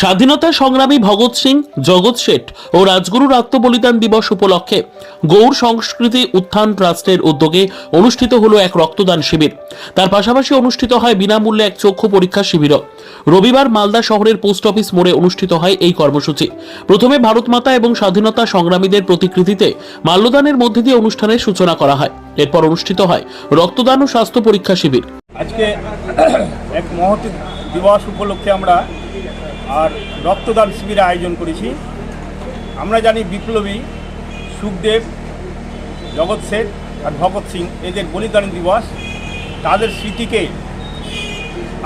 স্বাধীনতা সংগ্রামী ভগৎ সিং, জগৎ শেঠ ও রাজগুরুর আত্মবলিদান দিবস উপলক্ষে গৌর সংস্কৃতি উত্থান ট্রাস্টের উদ্যোগে অনুষ্ঠিত হলো এক রক্তদান শিবির। তার পাশাপাশি অনুষ্ঠিত হয় বিনামূল্যে এক চক্ষু পরীক্ষা শিবিরও। রবিবার মালদা শহরের পোস্ট অফিস মোড়ে অনুষ্ঠিত হয় এই কর্মসূচি। প্রথমে ভারত মাতা এবং স্বাধীনতা সংগ্রামীদের প্রতিকৃতিতে মাল্যদানের মধ্যে দিয়ে অনুষ্ঠানের সূচনা করা হয়। এরপর অনুষ্ঠিত হয় রক্তদান ও স্বাস্থ্য পরীক্ষা শিবির। আজকে এক মহৎ দিবস উপলক্ষে আমরা আর রক্তদান শিবিরের আয়োজন করেছি। আমরা জানি বিপ্লবী সুখদেব, জগৎ শেঠ আর ভগৎ সিং, এদের বলিদান দিবস। তাদের স্মৃতিকে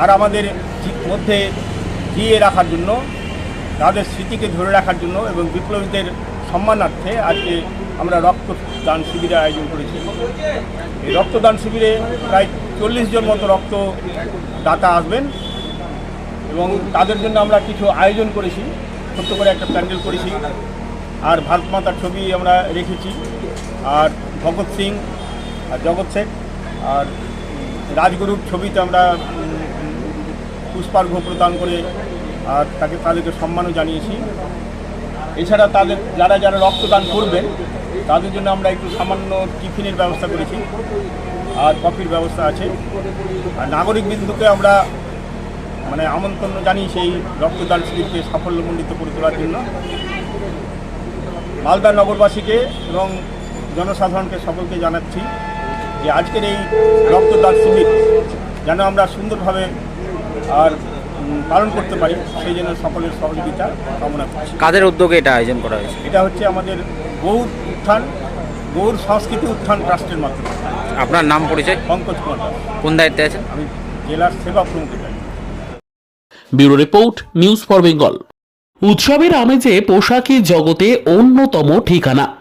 আর আমাদের মধ্যে জিয়ে রাখার জন্য, তাদের স্মৃতিকে ধরে রাখার জন্য এবং বিপ্লবীদের সম্মানার্থে আজকে আমরা রক্তদান শিবিরের আয়োজন করেছি। এই রক্তদান শিবিরে প্রায় চল্লিশ জন মতো রক্তদাতা আসবেন। এবং তাদের জন্য আমরা কিছু আয়োজন করেছি। ছোট্ট করে একটা প্যান্ডেল করেছি। আর ভারত মাতার ছবি আমরা রেখেছি। আর ভগৎ সিং আর জগৎ শেখ আর রাজগুরুর ছবিতে আমরা উম, পুষ্পার্ঘ্য প্রদান করে আর তাকে তাদেরকে সম্মানও জানিয়েছি। এছাড়া তাদের যারা যারা রক্তদান করবেন তাদের জন্য আমরা একটু সামান্য টিফিনের ব্যবস্থা করেছি। আর কফির ব্যবস্থা আছে। আর নাগরিক বিন্দুকে আমরা মানে আমন্ত্রণ জানিয়ে সেই রক্তদান শিবিরকে সাফল্যমণ্ডিত করে তোলার জন্য মালদা নগরবাসীকে এবং জনসাধারণকে সকলকে জানাচ্ছি যে আজকের এই রক্তদান শিবির যেন আমরা সুন্দরভাবে আর পালন করতে পারি সেই জন্য সকলের সহযোগিতা কামনা করছি। কাদের উদ্যোগে এটা আয়োজন করা হয়েছে? এটা হচ্ছে আমাদের গৌর উত্থান গৌর সংস্কৃতি উত্থান ট্রাস্টের মাধ্যমে। আপনার নাম পরিচয়? পঙ্কজ কুমার কোন দায়িত্বে আছেন? আমি জেলার সেবা প্রমুখ। জানি bureau report news for Bengal. উৎসবের আমেজে পোশাকি জগতে অন্যতম ঠিকানা।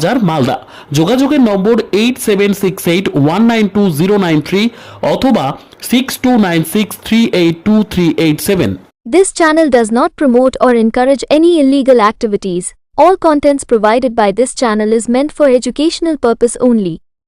বাজার মালদা যোগাযোগের নম্বর eight seven six eight one nine two zero nine three অথবা six two nine six three eight two three eight seven This channel does not promote or encourage any illegal activities. All contents provided by this channel is meant for educational purpose only.